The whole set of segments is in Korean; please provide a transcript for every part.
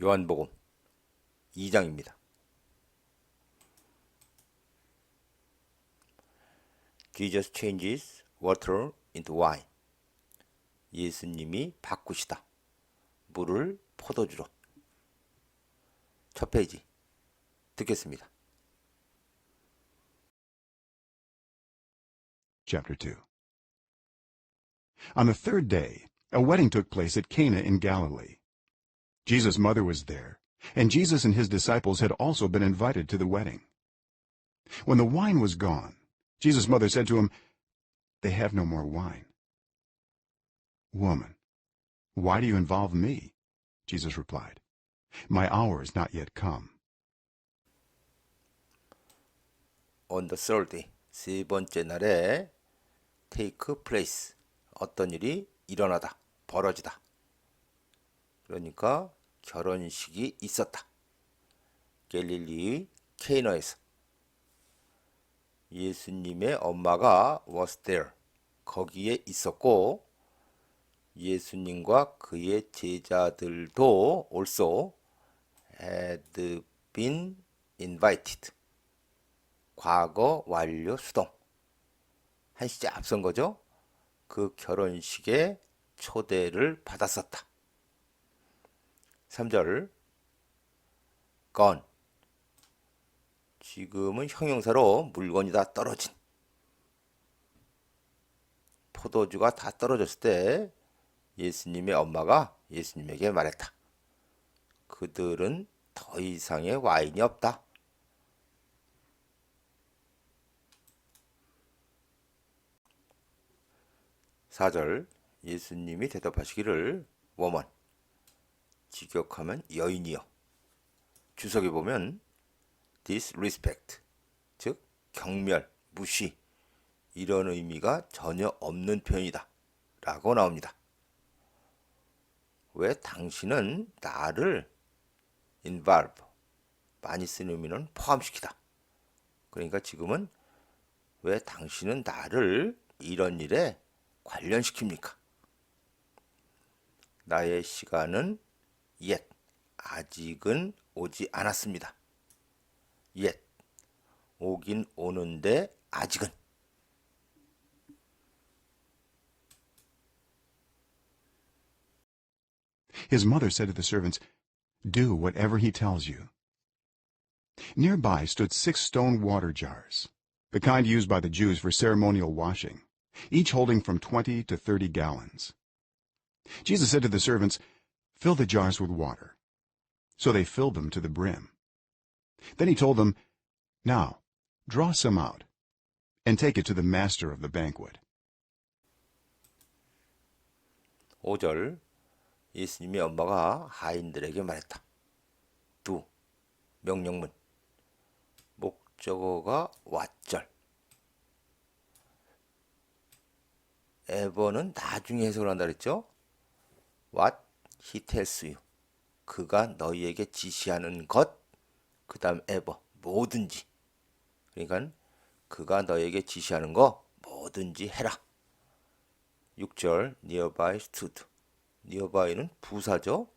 요한복음 2장입니다. Jesus changes water into wine. 예수님이 바꾸시다. 물을 포도주로. 첫 페이지 듣겠습니다. Chapter 2 On the third day, a wedding took place at Cana in Galilee. Jesus' mother was there, and Jesus and his disciples had also been invited to the wedding. When the wine was gone, Jesus' mother said to him, They have no more wine. Woman, why do you involve me? Jesus replied, My hour is not yet come. On the third day, 세 번째 날에 take place, 어떤 일이 일어나다, 벌어지다. 그러니까 결혼식이 있었다. 갤릴리의 케이너에서 예수님의 엄마가 was there, 거기에 있었고 예수님과 그의 제자들도 also had been invited. 과거 완료 수동. 한 시제 앞선 거죠. 그 결혼식에 초대를 받았었다. 3절 gone. 지금은 형용사로 물건이 다 떨어진. 포도주가 다 떨어졌을 때 예수님의 엄마가 예수님에게 말했다. 그들은 더 이상의 와인이 없다. 4절 예수님이 대답하시기를 워먼 직역하면 여인이여 주석에 보면 disrespect 즉 경멸, 무시 이런 의미가 전혀 없는 표현이다 라고 나옵니다. 왜 당신은 나를 involve 많이 쓰는 의미는 포함시키다. 그러니까 지금은 왜 당신은 나를 이런 일에 관련시킵니까? 나의 시간은 yet, 아직은 오지 않았습니다. yet, 오긴 오는데 아직은. His mother said to the servants, Do whatever he tells you. Nearby stood six stone water jars, the kind used by the Jews for ceremonial washing, each holding from 20 to 30 gallons. Jesus said to the servants, Fill the jars with water. So they filled them to the brim. Then he told them, Now, draw some out, and take it to the master of the banquet. 5절 예수님의 엄마가 하인들에게 말했다. 두 명령문 목적어가 왓절 에버는 나중에 해석을 한다 그랬죠? What you 그가 너희에게 지시하는 것 그 다음 ever 뭐든지 그러니까 그가 너에게 지시하는 거 뭐든지 해라 6절 nearby stood nearby는 부사죠.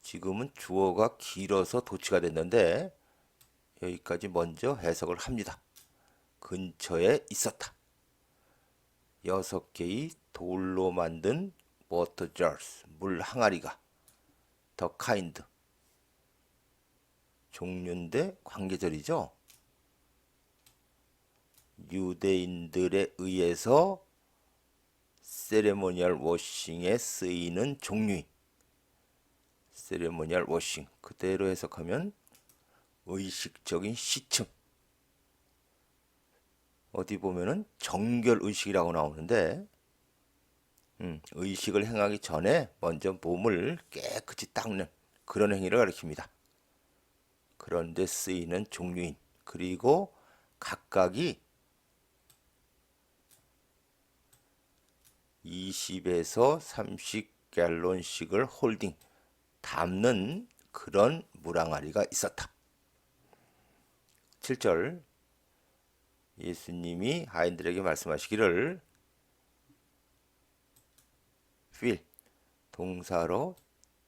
지금은 주어가 길어서 도치가 됐는데 여기까지 먼저 해석을 합니다. 근처에 있었다. 여섯 개의 돌로 만든 water jars, 물 항아리가 더 kind 종류인데 관계절이죠. 유대인들에 의해서 세레모니얼 워싱에 쓰이는 종류인 세레모니얼 워싱. 그대로 해석하면 의식적인 시침 어디 보면은 정결 의식이라고 나오는데 음, 의식을 행하기 전에 먼저 몸을 깨끗이 닦는 그런 행위를 가리킵니다. 그런데 쓰이는 종류인 그리고 각각이 20에서 30갤론씩을 홀딩 담는 그런 물항아리가 있었다. 7절 예수님이 하인들에게 말씀하시기를 fill 동사로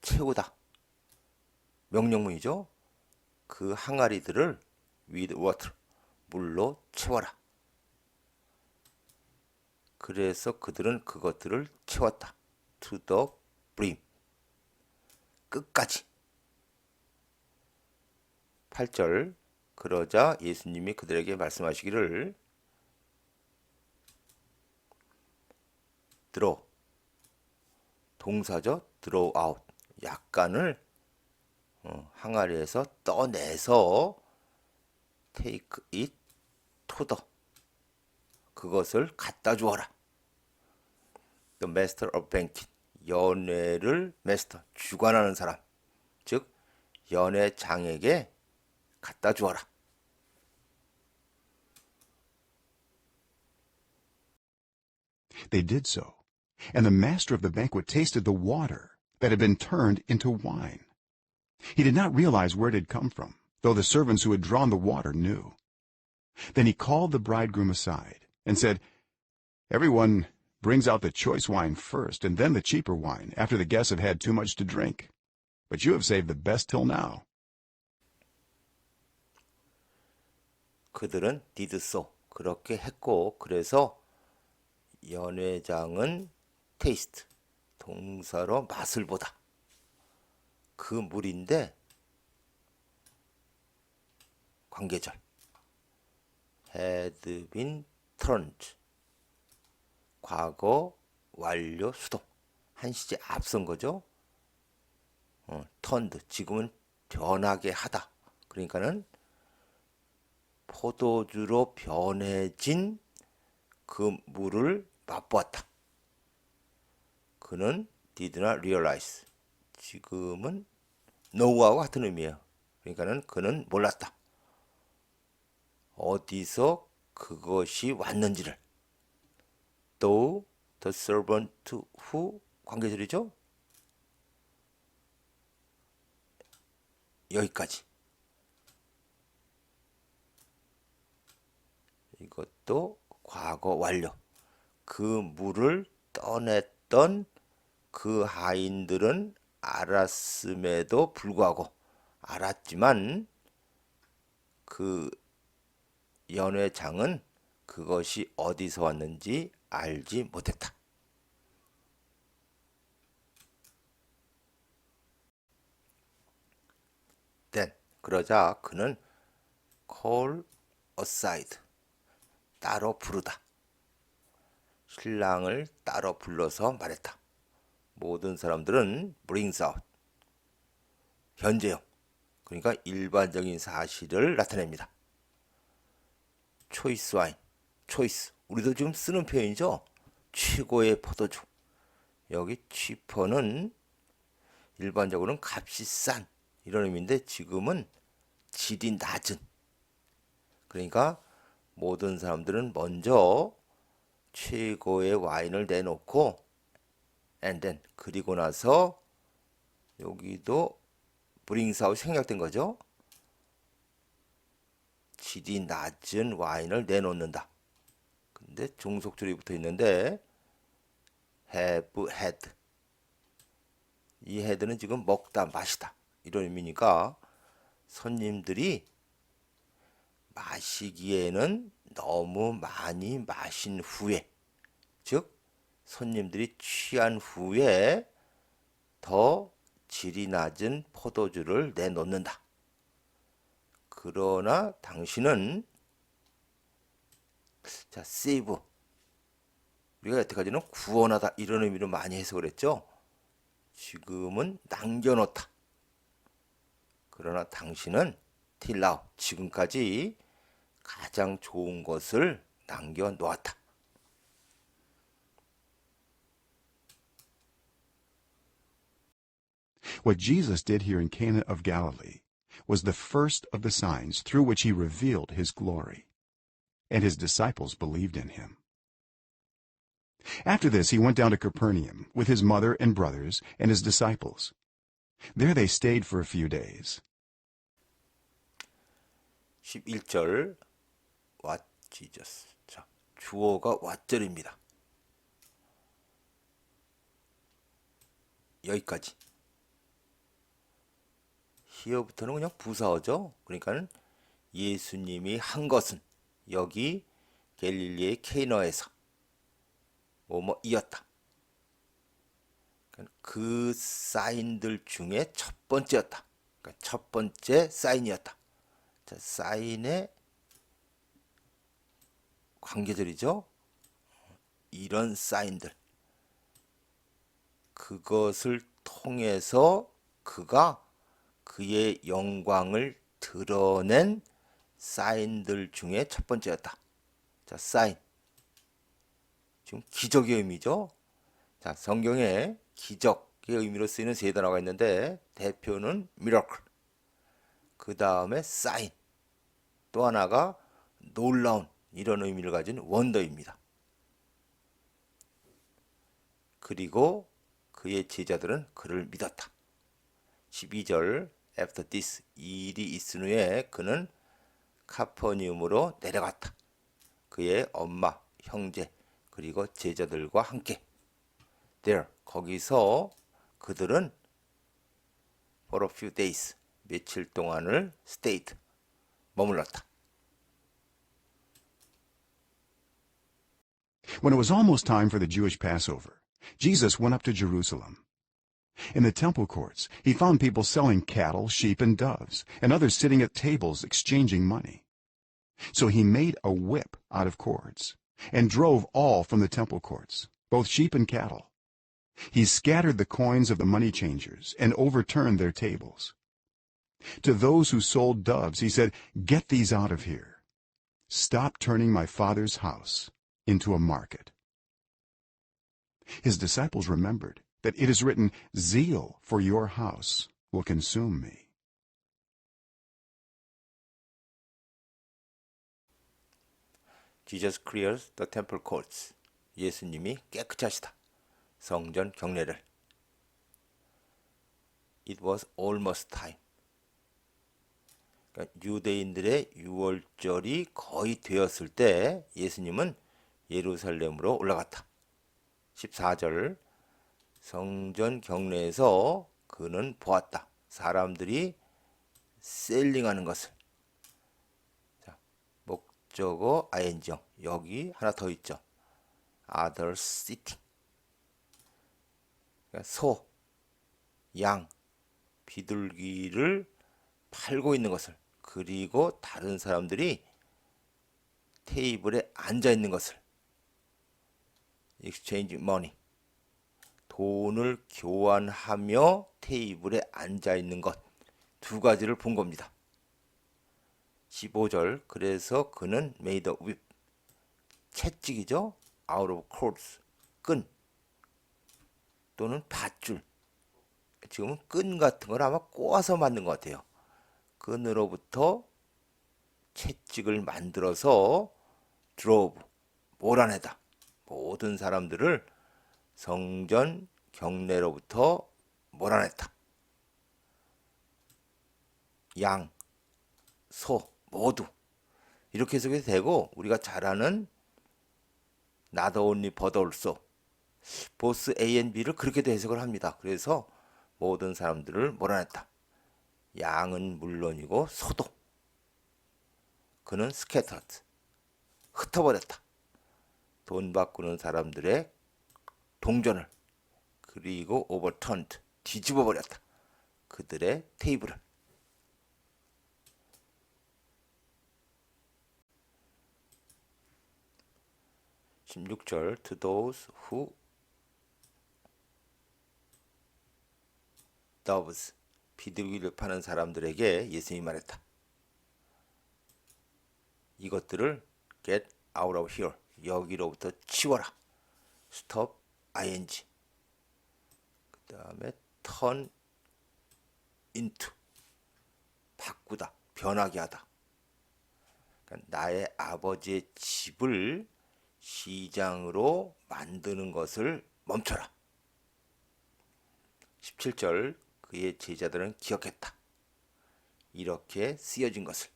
채우다 명령문이죠. 그 항아리들을 with water 물로 채워라. 그래서 그들은 그것들을 채웠다. to the brim 끝까지 8절 그러자 예수님이 그들에게 말씀하시기를 들어 동사죠 draw out 약간을 어, 항아리에서 떠내서 take it to the 그것을 갖다 주어라. The master of banquet 연회를 master 주관하는 사람 즉 연회장에게 갖다 주어라. They did so, and the master of the banquet tasted the water that had been turned into wine. He did not realize where it had come from, though the servants who had drawn the water knew. Then he called the bridegroom aside and said, Everyone brings out the choice wine first, and then the cheaper wine, after the guests have had too much to drink. But you have saved the best till now. 그들은 did so 그렇게 했고 그래서 연회장은 taste 동사로 맛을 보다 그 물인데 관계절 had been turned 과거 완료 수동 한 시제 앞선 거죠. 어, turned 지금은 변하게 하다. 그러니까는 포도주로 변해진 그 물을 맛보았다. 그는 did not realize. 지금은 know하고 같은 의미예요. 그러니까는 그는 몰랐다. 어디서 그것이 왔는지를. though the servant who 관계절이죠. 여기까지. 이것도 과거 완료. 그 물을 떠냈던 그 하인들은 알았음에도 불구하고 알았지만 그 연회장은 그것이 어디서 왔는지 알지 못했다. then 그러자 그는 call aside 따로 부르다. 신랑을 따로 불러서 말했다. 모든 사람들은 brings out 현재형 그러니까 일반적인 사실을 나타냅니다. 초이스 와인, 초이스 우리도 지금 쓰는 표현이죠. 최고의 포도주. 여기 취퍼는 일반적으로는 값이 싼 이런 의미인데 지금은 질이 낮은. 그러니까 모든 사람들은 먼저 최고의 와인을 내놓고 and then 그리고 나서 여기도 브링사우 생략된 거죠. 질이 낮은 와인을 내놓는다. 근데 종속줄이 붙어 있는데 have had 이 had는 지금 먹다 마시다 이런 의미니까 손님들이 마시기에는 너무 많이 마신 후에 즉 손님들이 취한 후에 더 질이 낮은 포도주를 내놓는다. 그러나 당신은 자 save 우리가 여태까지는 구원하다 이런 의미로 많이 해석을 했죠. 지금은 남겨놓다. 그러나 당신은 now 지금까지 가장 좋은 것을 남겨놓았다. What Jesus did here in Cana of Galilee was the first of the signs through which he revealed his glory, and his disciples believed in him. After this he went down to Capernaum with his mother and brothers and his disciples. There they stayed for a few days. 11절 what Jesus 자 주어가 왓절입니다. 여기까지 히어부터는 그냥 부사어죠. 그러니까는 예수님이 한 것은 여기 갤릴리의 케이너에서 뭐뭐이었다. 그러니까 그 사인들 중에 첫 번째였다. 그러니까 첫 번째 사인이었다. 자, 사인의 관계들이죠. 이런 사인들. 그것을 통해서 그가 그의 영광을 드러낸 사인들 중에 첫 번째였다. 자, 사인. 지금 기적의 의미죠. 자, 성경에 기적의 의미로 쓰이는 세 단어가 있는데 대표는 miracle. 그 다음에 사인. 또 하나가 놀라운 이런 의미를 가진 원더입니다. 그리고 그의 제자들은 그를 믿었다. 12절 After this 이 일이 있은 후에 그는 카퍼니움으로 내려갔다. 그의 엄마, 형제 그리고 제자들과 함께 there 거기서 그들은 for a few days 며칠 동안을 stayed 머물렀다. When it was almost time for the Jewish Passover, Jesus went up to Jerusalem. In the temple courts, he found people selling cattle, sheep, and doves, and others sitting at tables exchanging money. So he made a whip out of cords and drove all from the temple courts, both sheep and cattle. He scattered the coins of the money changers and overturned their tables. To those who sold doves, he said, Get these out of here. Stop turning my father's house into a market. His disciples remembered that it is written, Zeal for your house will consume me. Jesus clears the temple courts. 예수님이 깨끗하시다. 성전 경례를. It was almost time. 그러니까 유대인들의 유월절이 거의 되었을 때 예수님은 예루살렘으로 올라갔다. 14절 성전 경내에서 그는 보았다. 사람들이 셀링하는 것을. 자, 목적어 ing형 여기 하나 더 있죠. others sitting. 그러니까 소, 양, 비둘기를 팔고 있는 것을 그리고 다른 사람들이 테이블에 앉아 있는 것을 exchange money 돈을 교환하며 테이블에 앉아 있는 것 두 가지를 본 겁니다. 15절 그래서 그는 made a whip 채찍이죠. out of cords 끈 또는 밧줄 지금은 끈 같은 걸 아마 꼬아서 만든 것 같아요. 끈으로부터 채찍을 만들어서 드로브 몰아내다 모든 사람들을 성전 경내로부터 몰아냈다. 양, 소 모두 이렇게 해석이 되고 우리가 잘 아는 but also 보스 A and B를 그렇게도 해석을 합니다. 그래서 모든 사람들을 몰아냈다. 양은 물론이고 소도 그는 스캐터드 흩어버렸다. 돈 바꾸는 사람들의 동전을 그리고 오버턴드 뒤집어 버렸다. 그들의 테이블을 16절 to those who doves 비둘기를 파는 사람들에게 예수님이 말했다. 이것들을 get out of here 여기로부터 치워라. stop ing 그 다음에 turn into 바꾸다 변하게 하다. 그러니까 나의 아버지의 집을 시장으로 만드는 것을 멈춰라. 17절 그의 제자들은 기억했다. 이렇게 쓰여진 것을.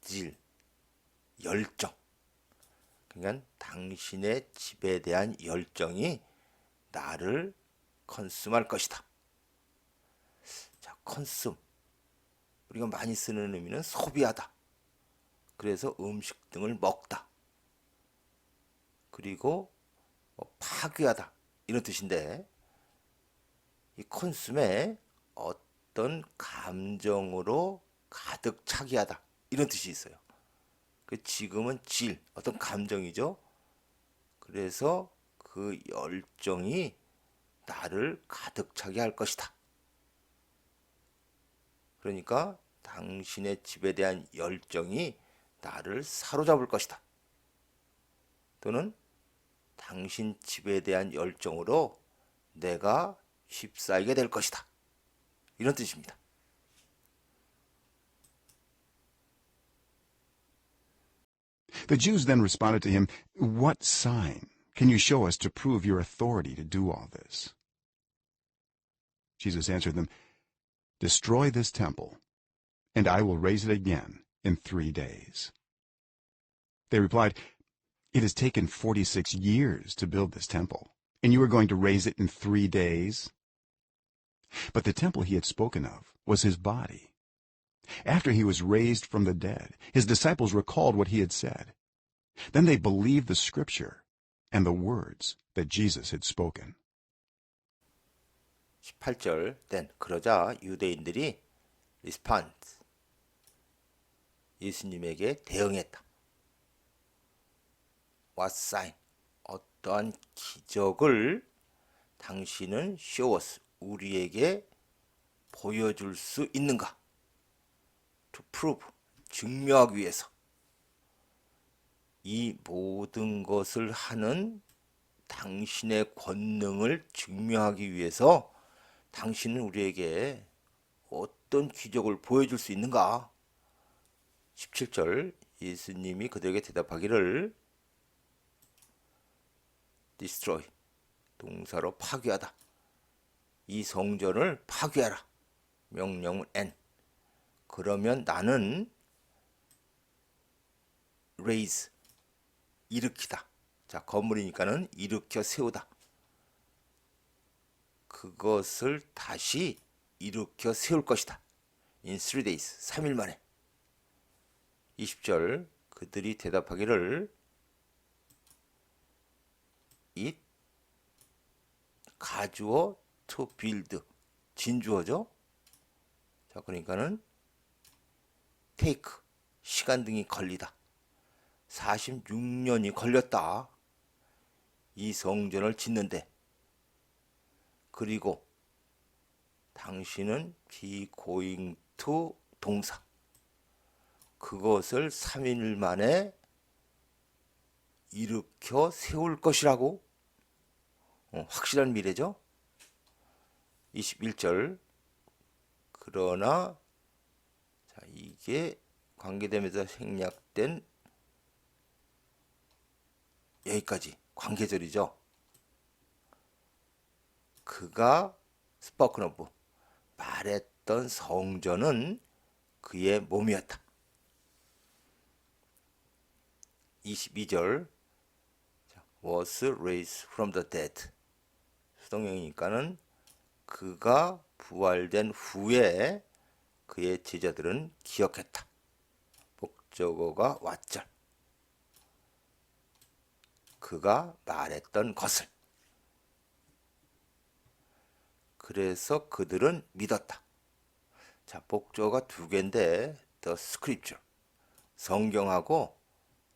질, 열정. 그러니까 당신의 집에 대한 열정이 나를 컨스할 것이다. 자, 컨숨. 우리가 많이 쓰는 의미는 소비하다. 그래서 음식 등을 먹다. 그리고 뭐 파괴하다. 이런 뜻인데 이 컨숨에 어떤 감정으로 가득 차게 하다. 이런 뜻이 있어요. 그 지금은 질, 어떤 감정이죠. 그래서 그 열정이 나를 가득 차게 할 것이다. 그러니까 당신의 집에 대한 열정이 나를 사로잡을 것이다. 또는 당신 집에 대한 열정으로 내가 휩싸이게 될 것이다. 이런 뜻입니다. The Jews then responded to him, What sign can you show us to prove your authority to do all this? Jesus answered them, Destroy this temple, and I will raise it again in three days. They replied, It has taken 46 years to build this temple, and you are going to raise it in three days? But the temple he had spoken of was his body. After he was raised from the dead, his disciples recalled what he had said. Then they believed the scripture and the words that Jesus had spoken. 18절 then 그러자 유대인들이 respond 예수님에게 대응했다. What sign? 어떠한 기적을 당신은 show 우리에게 보여줄 수 있는가? To prove 증명하기 위해서 이 모든 것을 하는 당신의 권능을 증명하기 위해서 당신은 우리에게 어떤 기적을 보여줄 수 있는가? 17절 예수님이 그들에게 대답하기를 destroy 동사로 파괴하다. 이 성전을 파괴하라. 명령은 n. 그러면 나는 raise 일으키다. 자, 건물이니까는 일으켜 세우다. 그것을 다시 일으켜 세울 것이다. In three days, 3일 만에. 20절 그들이 대답하기를 it 가주어 to build 진주어죠. 자, 그러니까는 take 시간 등이 걸리다. 46년이 걸렸다. 이 성전을 짓는데 그리고 당신은 going to 동사 그것을 3일 만에 일으켜 세울 것이라고 어, 확실한 미래죠. 21절 그러나 자 이게 관계되면서 생략된 여기까지 관계절이죠. 그가 오브 말했던 성전은 그의 몸이었다. 22절 was raised from the dead 수동형이니까는 그가 부활된 후에 그의 제자들은 기억했다. 목적어가 왓절 그가 말했던 것을 그래서 그들은 믿었다. 자, 목적어가 두 개인데 the scripture 성경하고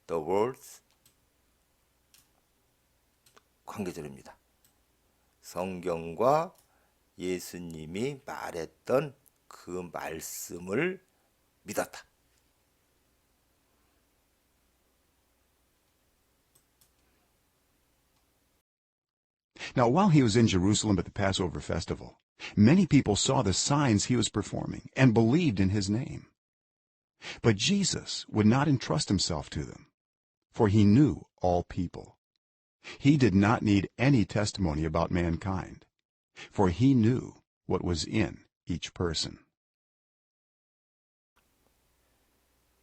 the words 관계절입니다. 성경과 예수님이 말했던 그 말씀을 믿었다. Now, while he was in Jerusalem at the Passover festival, many people saw the signs he was performing and believed in his name. But Jesus would not entrust himself to them, for he knew all people. He did not need any testimony about mankind, for he knew what was in each person.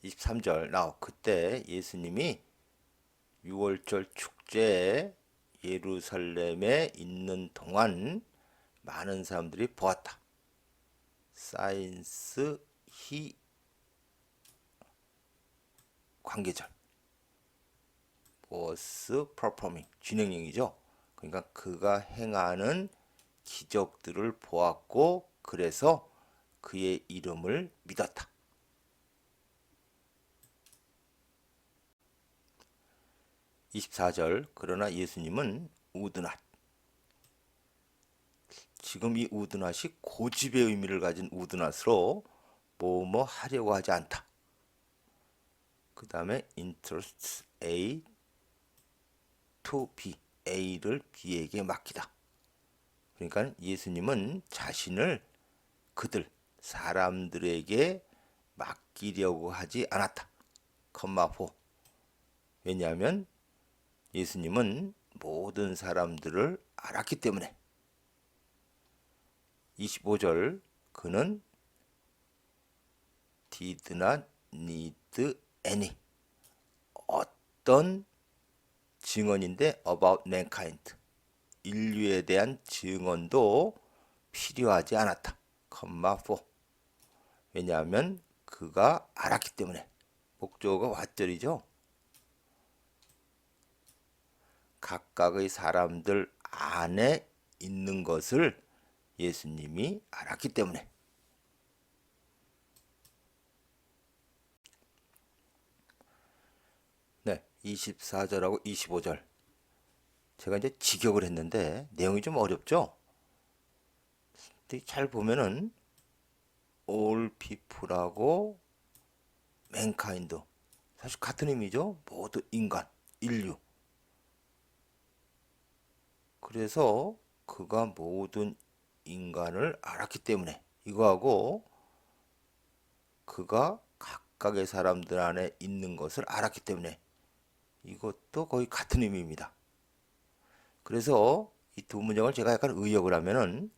23절 나 그때 예수님이 6월절 축제에 예루살렘에 있는 동안 많은 사람들이 보았다. 사이언스 히 관계절 was performing 진행형이죠. 그러니까 그가 행하는 기적들을 보았고 그래서 그의 이름을 믿었다. 24절 그러나 예수님은 우드낫 지금 이 우드낫이 고집의 의미를 가진 우드낫으로 뭐뭐 하려고 하지 않다. 그 다음에 interest A to B A를 B에게 맡기다. 그러니까 예수님은 자신을 그들 사람들에게 맡기려고 하지 않았다. 컴마 4 왜냐하면 예수님은 모든 사람들을 알았기 때문에 25절 그는 did not need any 어떤 증언인데 about mankind 인류에 대한 증언도 필요하지 않았다. 컴마 4 왜냐하면 그가 알았기 때문에 목적어가 왓절이죠. 각각의 사람들 안에 있는 것을 예수님이 알았기 때문에 네, 24절하고 25절 제가 이제 직역을 했는데 내용이 좀 어렵죠? 잘 보면은 all people하고 mankind 사실 같은 의미죠. 모두 인간, 인류. 그래서 그가 모든 인간을 알았기 때문에 이거하고 그가 각각의 사람들 안에 있는 것을 알았기 때문에 이것도 거의 같은 의미입니다. 그래서 이 두 문장을 제가 약간 의역을 하면은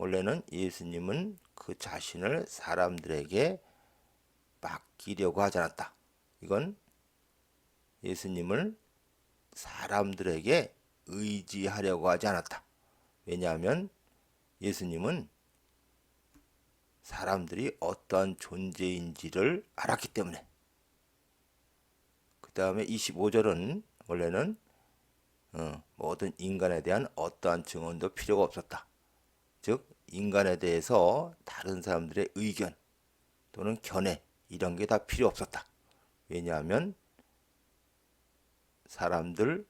원래는 예수님은 그 자신을 사람들에게 맡기려고 하지 않았다. 이건 예수님을 사람들에게 의지하려고 하지 않았다. 왜냐하면 예수님은 사람들이 어떠한 존재인지를 알았기 때문에. 그 다음에 25절은 원래는 어, 모든 인간에 대한 어떠한 증언도 필요가 없었다. 즉, 인간에 대해서 다른 사람들의 의견 또는 견해 이런 게 다 필요 없었다. 왜냐하면 사람들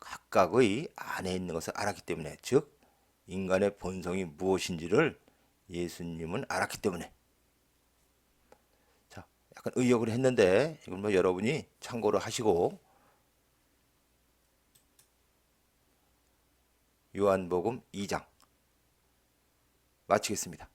각각의 안에 있는 것을 알았기 때문에 즉 인간의 본성이 무엇인지를 예수님은 알았기 때문에 자 약간 의역을 했는데 이건 뭐 여러분이 참고를 하시고 요한복음 2장 마치겠습니다.